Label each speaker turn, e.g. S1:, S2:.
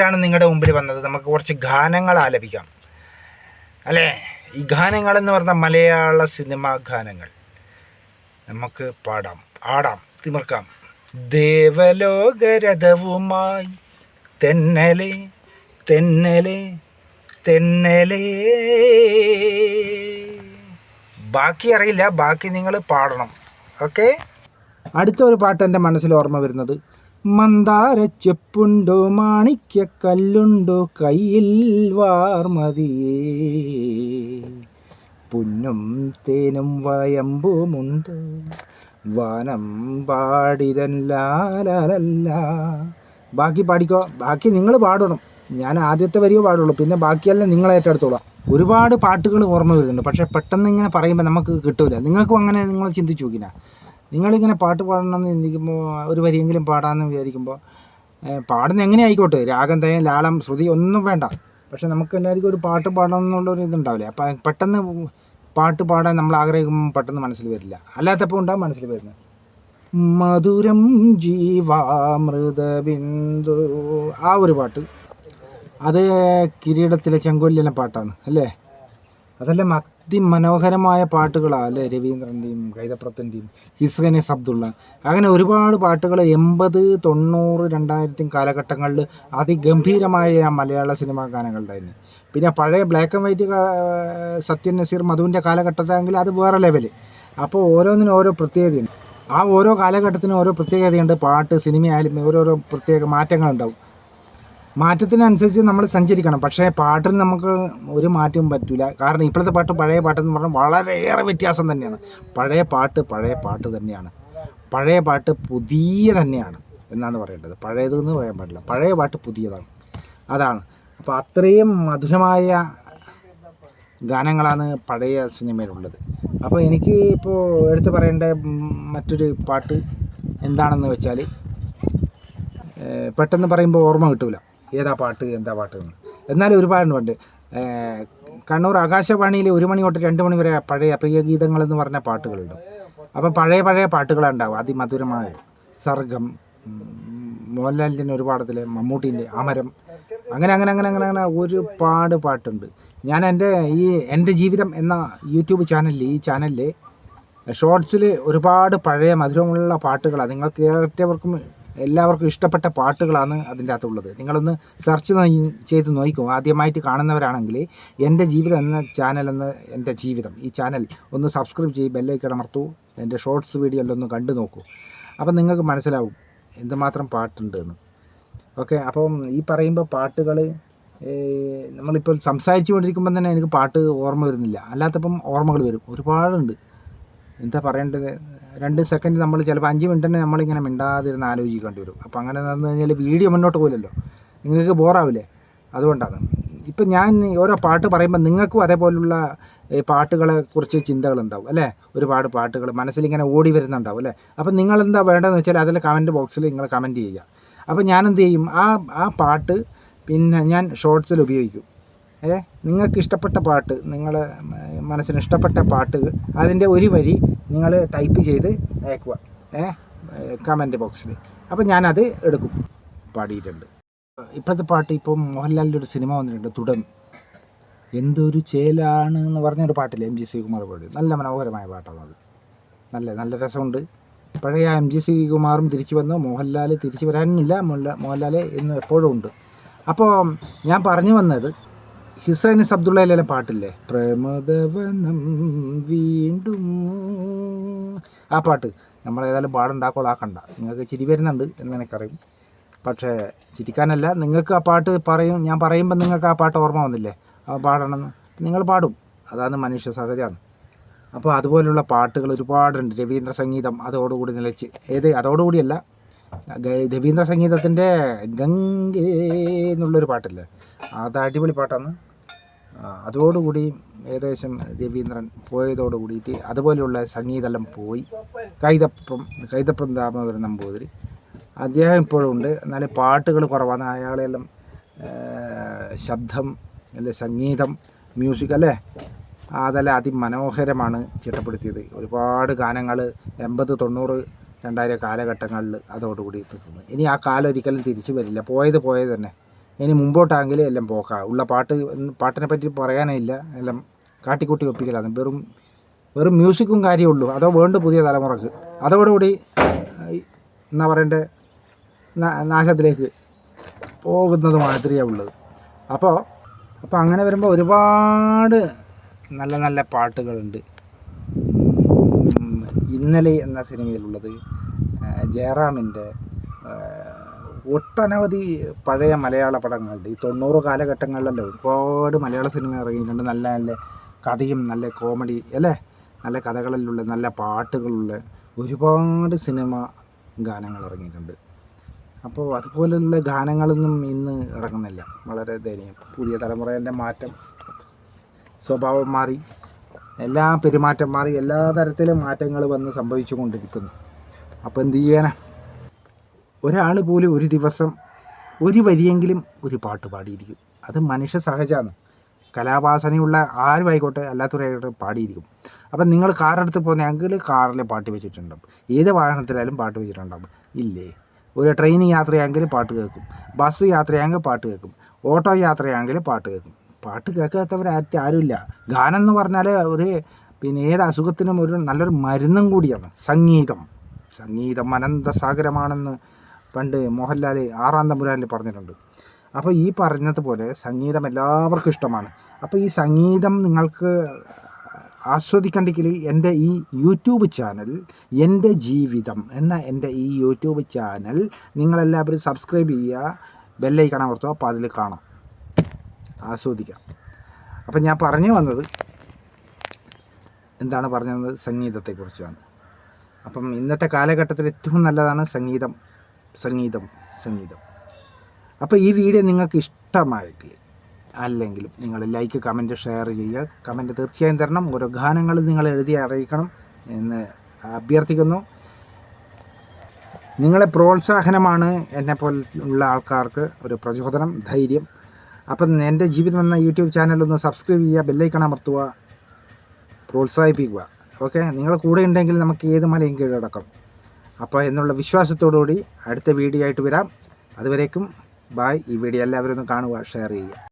S1: ാണ് നിങ്ങളുടെ മുമ്പിൽ വന്നത്. നമുക്ക് കുറച്ച് ഗാനങ്ങൾ ആലപിക്കാം. അല്ലേ? ഈ ഗാനങ്ങൾ എന്ന് പറഞ്ഞാൽ മലയാള സിനിമാ ഗാനങ്ങൾ. നമുക്ക് പാടാം. ആടാം. തിമിർക്കാം. ദേവലോകരഥവുമായി തെന്നലെ തെന്നലെ തെന്നലെ. ബാക്കി അറിയില്ല. ബാക്കി നിങ്ങൾ പാടണം. ഓക്കെ? അടുത്ത ഒരു പാട്ട് എന്റെ മനസ്സിൽ ഓർമ്മ വരുന്നത്. മന്ദാര ചെപ്പുണ്ടോ മാണിക്യ കല്ലുണ്ടോ? കയ്യിൽ വാർമതിയേ പുന്നും തേനും വയമ്പുമുണ്ട്. വാനം പാടിതൻ ബാക്കി പാടിക്കോ? ബാക്കി നിങ്ങൾ പാടണം. ഞാൻ ആദ്യത്തെ വരിയോ പാടുള്ളൂ. പിന്നെ ബാക്കിയെല്ലാം നിങ്ങൾ ഏറ്റെടുത്തോളാം. ഒരുപാട് പാട്ടുകൾ ഓർമ്മ വരുന്നുണ്ട്. പക്ഷേ പെട്ടെന്ന് ഇങ്ങനെ പറയുമ്പോൾ നമുക്ക് കിട്ടൂല. നിങ്ങൾക്കും അങ്ങനെ നിങ്ങൾ ചിന്തിച്ചു നോക്കിനാ നിങ്ങളിങ്ങനെ പാട്ട് പാടണമെന്ന് ചിന്തിക്കുമ്പോൾ ഒരു വരിയെങ്കിലും പാടാമെന്ന് വിചാരിക്കുമ്പോൾ പാടുന്ന എങ്ങനെ ആയിക്കോട്ടെ രാഗം തയം ലാളം ശ്രുതി ഒന്നും വേണ്ട. പക്ഷെ നമുക്ക് എല്ലാവർക്കും ഒരു പാട്ട് പാടണം എന്നുള്ളൊരു ഇതുണ്ടാവില്ലേ? അപ്പം പെട്ടെന്ന് പാട്ട് പാടാൻ നമ്മൾ ആഗ്രഹിക്കുമ്പോൾ പെട്ടെന്ന് മനസ്സിൽ വരില്ല. അല്ലാത്തപ്പോൾ ഉണ്ടാകും മനസ്സിൽ വരുന്നത്. മധുരം ജീവാമൃതബിന്ദു. ആ ഒരു പാട്ട്. അത് കിരീടത്തിലെ ചെങ്കൊല്ലിലെ പാട്ടാണ് അല്ലേ? അതെല്ലാം അതിമനോഹരമായ പാട്ടുകളാണ് അല്ലേ? രവീന്ദ്രന്റെയും കൈതപ്രത്തിന്റെയും ഹിസ്ഗനീസ് അബ്ദുള്ള. അങ്ങനെ ഒരുപാട് പാട്ടുകൾ എൺപത് തൊണ്ണൂറ് രണ്ടായിരത്തി കാലഘട്ടങ്ങളിൽ അതിഗംഭീരമായ മലയാള സിനിമാ ഗാനങ്ങളുണ്ടായിരുന്നു പിന്നെ പഴയ black and white Sathyan Nazir മധുവിന്റെ കാലഘട്ടത്താണെങ്കിൽ അത് വേറെ ലെവൽ അപ്പോൾ ഓരോന്നിനും ഓരോ പ്രത്യേകതയുണ്ട്. ആ ഓരോ കാലഘട്ടത്തിനും ഓരോ പ്രത്യേകതയുണ്ട്. പാട്ട് സിനിമയായാലും ഓരോരോ പ്രത്യേക മാറ്റങ്ങളുണ്ടാവും. മാറ്റത്തിനനുസരിച്ച് നമ്മൾ സഞ്ചരിക്കണം. പക്ഷേ പാട്ടിന് നമുക്ക് ഒരു മാറ്റവും പറ്റില്ല കാരണം ഇപ്പോഴത്തെ പാട്ട് പഴയ പാട്ടെന്ന് പറഞ്ഞാൽ വളരെയേറെ വ്യത്യാസം തന്നെയാണ്. പഴയ പാട്ട് പഴയ പാട്ട് തന്നെയാണ്. പഴയ പാട്ട് പുതിയ തന്നെയാണ് എന്നാണ് പറയേണ്ടത്. പഴയതെന്ന് പറയാൻ പാടില്ല പഴയ പാട്ട് പുതിയതാണ്. അതാണ്. അപ്പോൾ അത്രയും മധുരമായ ഗാനങ്ങളാണ് പഴയ സിനിമയിലുള്ളത്. അപ്പോൾ എനിക്ക് ഇപ്പോൾ എടുത്തു പറയേണ്ട മറ്റൊരു പാട്ട് എന്താണെന്ന് വെച്ചാൽ പെട്ടെന്ന് പറയുമ്പോൾ ഓർമ്മ കിട്ടൂല. ഏതാ പാട്ട് എന്താ പാട്ട് എന്ന്. എന്നാലും ഒരുപാട് ഉണ്ട് കണ്ണൂർ ആകാശവാണിയിൽ ഒരു മണി തൊട്ട് രണ്ട് മണി വരെ പഴയ പ്രിയഗീതങ്ങൾ എന്ന് പറഞ്ഞ പാട്ടുകളുണ്ട്. അപ്പം പഴയ പഴയ പാട്ടുകളുണ്ടാവും അതിമധുരമായ സർഗം മോഹൻലാലിന്റെ മോഹൻലാലിന്റെ ഒരുപാടത്തിലെ മമ്മൂട്ടീന്റെ അമരം. അങ്ങനെ അങ്ങനെ അങ്ങനെ അങ്ങനെ അങ്ങനെ ഒരുപാട് പാട്ടുണ്ട്. ഞാൻ എന്റെ ഈ എന്റെ ജീവിതം എന്ന യൂട്യൂബ് ചാനലിൽ ഈ ചാനലിൽ ഷോർട്സിൽ ഒരുപാട് പഴയ മധുരമുള്ള പാട്ടുകളാണ്. നിങ്ങൾക്ക് ഏറ്റവർക്കും എല്ലാവർക്കും ഇഷ്ടപ്പെട്ട പാട്ടുകളാണ് അതിന്റെ അകത്തുള്ളത്. നിങ്ങളൊന്ന് സെർച്ച് ചെയ്ത് നോക്കും. ആദ്യമായിട്ട് കാണുന്നവരാണെങ്കിൽ എന്റെ ജീവിതം എന്ന ചാനൽ എന്ന എന്റെ ജീവിതം ഈ ചാനൽ ഒന്ന് സബ്സ്ക്രൈബ് ചെയ്ത് ബെല്ലൈക്കൺ അമർത്തൂ. എന്റെ ഷോർട്സ് ഒന്ന് കണ്ടു നോക്കൂ. അപ്പം നിങ്ങൾക്ക് മനസ്സിലാവും എന്തുമാത്രം പാട്ടുണ്ട് എന്ന് ഓക്കെ അപ്പം ഈ പറയുമ്പോൾ പാട്ടുകൾ നമ്മളിപ്പോൾ സംസാരിച്ചു കൊണ്ടിരിക്കുമ്പോൾ തന്നെ എനിക്ക് പാട്ട് ഓർമ്മ വരുന്നില്ല. അല്ലാത്തപ്പം ഓർമ്മകൾ വരും. ഒരുപാടുണ്ട്. എന്താ പറയേണ്ടത്? രണ്ട് സെക്കൻഡ് നമ്മൾ ചിലപ്പോൾ അഞ്ച് മിനിറ്റ് തന്നെ നമ്മളിങ്ങനെ മിണ്ടാതിരുന്ന് ആലോചിക്കേണ്ടി വരും. അപ്പോൾ അങ്ങനെ നടന്നു കഴിഞ്ഞാൽ വീഡിയോ മുന്നോട്ട് പോകില്ലല്ലോ നിങ്ങൾക്ക് ബോറാവില്ലേ അതുകൊണ്ടാണ്. ഇപ്പം ഞാൻ ഓരോ പാട്ട് പറയുമ്പോൾ നിങ്ങൾക്കും അതേപോലുള്ള പാട്ടുകളെ കുറിച്ച് ചിന്തകളുണ്ടാവും അല്ലേ? ഒരുപാട് പാട്ടുകൾ മനസ്സിലിങ്ങനെ ഓടി വരുന്നുണ്ടാവും അല്ലേ? അപ്പം നിങ്ങൾ എന്താ വേണ്ടതെന്ന് വെച്ചാൽ അതിൽ കമന്റ് ബോക്സിൽ നിങ്ങൾ കമന്റ് ചെയ്യുക. അപ്പോൾ ഞാൻ എന്ത് ചെയ്യും? ആ ആ പാട്ട് പിന്നെ ഞാൻ ഷോർട്സിൽ ഉപയോഗിക്കും. ഏ നിങ്ങൾക്ക് ഇഷ്ടപ്പെട്ട പാട്ട് നിങ്ങൾ മനസ്സിന് ഇഷ്ടപ്പെട്ട പാട്ട് അതിന്റെ ഒരു വരി നിങ്ങൾ ടൈപ്പ് ചെയ്ത് അയക്കുക. കമന്റ് ബോക്സിൽ. അപ്പോൾ ഞാനത് എടുക്കും. പാടിയിട്ടുണ്ട്. ഇപ്പോഴത്തെ പാട്ട് ഇപ്പം മോഹൻലാലിന്റെ ഒരു സിനിമ വന്നിട്ടുണ്ട് തുടം. എന്തൊരു ചേലാണ് എന്ന് പറഞ്ഞൊരു പാട്ടില്ല എം ജി ശ്രീകുമാർ പാടി നല്ല മനോഹരമായ പാട്ടാണ് അത്. നല്ല നല്ല രസമുണ്ട്. പഴയ എം ജി ശ്രീകുമാറും തിരിച്ചു വന്നു. മോഹൻലാൽ തിരിച്ചു വരാനില്ല. മോഹൻലാൽ എന്നും എപ്പോഴും ഉണ്ട്. അപ്പോൾ ഞാൻ പറഞ്ഞു വന്നത് ഹിസൈനസ് അബ്ദുള്ളയിലെ പാട്ടില്ലേ? പ്രമദവനം വീണ്ടും. ആ പാട്ട് നമ്മൾ ഏതായാലും പാടുണ്ടാക്കോളാക്കണ്ട നിങ്ങൾക്ക് ചിരി വരുന്നുണ്ട് എന്ന് എനിക്കറിയും. പക്ഷേ ചിരിക്കാനല്ല. നിങ്ങൾക്ക് ആ പാട്ട് പറയും ഞാൻ പറയുമ്പോൾ നിങ്ങൾക്ക് ആ പാട്ട് ഓർമ്മ വന്നില്ലേ? ആ പാടണമെന്ന് നിങ്ങൾ പാടും. അതാണ് മനുഷ്യ സഹജമാണ് അപ്പോൾ അതുപോലുള്ള പാട്ടുകൾ ഒരുപാടുണ്ട്. രവീന്ദ്ര സംഗീതം അതോടുകൂടി നിലച്ച്. ഏത്? അതോടുകൂടിയല്ല. രവീന്ദ്ര സംഗീതത്തിന്റെ ഗംഗേ എന്നുള്ളൊരു പാട്ടില്ലേ? അത് അടിപൊളി പാട്ടാണ്. അതോടുകൂടി ഏകദേശം രവീന്ദ്രൻ പോയതോട് കൂടിയിട്ട് അതുപോലെയുള്ള സംഗീതമെല്ലാം പോയി. കൈതപ്പം കൈതപ്പം ദാമോദരൻ നമ്പൂതിരി. അദ്ദേഹം ഇപ്പോഴും ഉണ്ട്. എന്നാലും പാട്ടുകൾ കുറവാണ്. അയാളെല്ലാം ശബ്ദം അല്ലെ സംഗീതം മ്യൂസിക് അല്ലേ? അതെല്ലാം അതിമനോഹരമാണ് ചിട്ടപ്പെടുത്തിയത്. ഒരുപാട് ഗാനങ്ങൾ എൺപത് തൊണ്ണൂറ് രണ്ടായിരം കാലഘട്ടങ്ങളിൽ അതോടുകൂടി തീർന്നു ഇനി ആ കാലം ഒരിക്കലും തിരിച്ചു വരില്ല. പോയത് പോയത് തന്നെ. ഇനി മുമ്പോട്ടാണെങ്കിൽ എല്ലാം പോക്കാം. ഉള്ള പാട്ട് പാട്ടിനെ പറ്റി പറയാനേ ഇല്ല. എല്ലാം കാട്ടിക്കൂട്ടി ഒപ്പിക്കലാണ് വെറും വെറും മ്യൂസിക്കും കാര്യമുള്ളൂ അതോ വേണ്ട പുതിയ തലമുറയ്ക്ക്. അതോടുകൂടി എന്നാ പറയേണ്ട? നാശത്തിലേക്ക് പോകുന്നത് മാത്രമേ ഉള്ളത് അപ്പോൾ അപ്പോൾ അങ്ങനെ വരുമ്പോൾ ഒരുപാട് നല്ല നല്ല പാട്ടുകളുണ്ട്. ഇന്നലെ എന്ന സിനിമയിലുള്ളത് ജയറാമിന്റെ ഒട്ടനവധി പഴയ മലയാള പടങ്ങളുണ്ട്. ഈ തൊണ്ണൂറ് കാലഘട്ടങ്ങളിലല്ലേ ഒരുപാട് മലയാള സിനിമ ഇറങ്ങിയിട്ടുണ്ട്. നല്ല നല്ല കഥയും നല്ല കോമഡി അല്ലേ? നല്ല കഥകളിലുള്ള നല്ല പാട്ടുകളുള്ള ഒരുപാട് സിനിമ ഗാനങ്ങൾ ഇറങ്ങിയിട്ടുണ്ട്. അപ്പോൾ അതുപോലെയുള്ള ഗാനങ്ങളൊന്നും ഇന്ന് ഇറങ്ങുന്നില്ല. വളരെ ദയനീയം. പുതിയ തലമുറേന്റെ മാറ്റം സ്വഭാവം മാറി എല്ലാ പെരുമാറ്റം മാറി എല്ലാ തരത്തിലും മാറ്റങ്ങൾ വന്ന് സംഭവിച്ചു കൊണ്ടിരിക്കുന്നു അപ്പോൾ എന്ത് ചെയ്യാനാ ഒരാൾ പോലും ഒരു ദിവസം ഒരു വരിയെങ്കിലും ഒരു പാട്ട് പാടിയിരിക്കും. അത് മനുഷ്യ സഹജമാണ് കലാവാസനയുള്ള ആരും ആയിക്കോട്ടെ അല്ലാത്തവരായിക്കോട്ടെ പാടിയിരിക്കും. അപ്പം നിങ്ങൾ കാറെടുത്ത് പോകുന്നെങ്കിൽ കാറിൽ പാട്ട് വെച്ചിട്ടുണ്ടാവും. ഏത് വാഹനത്തിലായാലും പാട്ട് വെച്ചിട്ടുണ്ടാവും. ഇല്ലേ? ഒരു ട്രെയിൻ യാത്രയാണെങ്കിൽ പാട്ട് കേൾക്കും. ബസ് യാത്രയാണെങ്കിൽ പാട്ട് കേൾക്കും. ഓട്ടോ യാത്രയാണെങ്കിൽ പാട്ട് കേൾക്കും. പാട്ട് കേൾക്കാത്തവർ ആരുമില്ല. ഗാനം എന്ന് പറഞ്ഞാൽ ഒരു പിന്നെ ഏത് അസുഖത്തിനും ഒരു നല്ലൊരു മരുന്നും കൂടിയാണ്. സംഗീതം. സംഗീതം അനന്തസാഗരമാണെന്ന് പണ്ട് മോഹൻലാൽ ആറാം തമ്പുരാനിൽ പറഞ്ഞിട്ടുണ്ട്. അപ്പോൾ ഈ പറഞ്ഞതുപോലെ സംഗീതം എല്ലാവർക്കും ഇഷ്ടമാണ്. അപ്പോൾ ഈ സംഗീതം നിങ്ങൾക്ക് ആസ്വദിക്കണ്ടെങ്കിൽ എന്റെ ഈ യൂട്യൂബ് ചാനൽ എന്റെ ജീവിതം എന്ന എന്റെ ഈ യൂട്യൂബ് ചാനൽ നിങ്ങളെല്ലാവരും സബ്സ്ക്രൈബ് ചെയ്യുക ബെല്ലൈക്കൺ അമർത്തുക അപ്പോൾ അതിൽ കാണാം. ആസ്വദിക്കാം. അപ്പം ഞാൻ പറഞ്ഞു വന്നത് എന്താണ് പറഞ്ഞു വന്നത്? സംഗീതത്തെക്കുറിച്ചാണ്. അപ്പം ഇന്നത്തെ കാലഘട്ടത്തിൽ ഏറ്റവും നല്ലതാണ് സംഗീതം. സംഗീതം സംഗീതം. അപ്പോൾ ഈ വീഡിയോ നിങ്ങൾക്ക് ഇഷ്ടമായെങ്കിൽ അല്ലെങ്കിലും നിങ്ങൾ ലൈക്ക് കമന്റ് ഷെയർ ചെയ്യുക. കമന്റ് തീർച്ചയായും തരണം. ഓരോ ഗാനങ്ങൾ നിങ്ങൾ എഴുതി അറിയിക്കണം എന്ന് അഭ്യർത്ഥിക്കുന്നു. നിങ്ങളെ പ്രോത്സാഹനമാണ് എന്നെ പോലുള്ള ആൾക്കാർക്ക് ഒരു പ്രചോദനം ധൈര്യം. അപ്പം എന്റെ ജീവിതം എന്ന യൂട്യൂബ് ചാനലൊന്ന് സബ്സ്ക്രൈബ് ചെയ്യുക ബെല്ലൈക്കൺ അമർത്തുക പ്രോത്സാഹിപ്പിക്കുക. ഓക്കെ നിങ്ങൾ കൂടെ ഉണ്ടെങ്കിൽ നമുക്ക് ഏത് മലയും കീഴടക്കാം. അപ്പോൾ എന്നുള്ള വിശ്വാസത്തോടുകൂടി അടുത്ത വീഡിയോ ആയിട്ട് വരാം. അതുവരേക്കും ബായ് ഈ വീഡിയോ എല്ലാവരും ഒന്ന് കാണുക ഷെയർ ചെയ്യുക.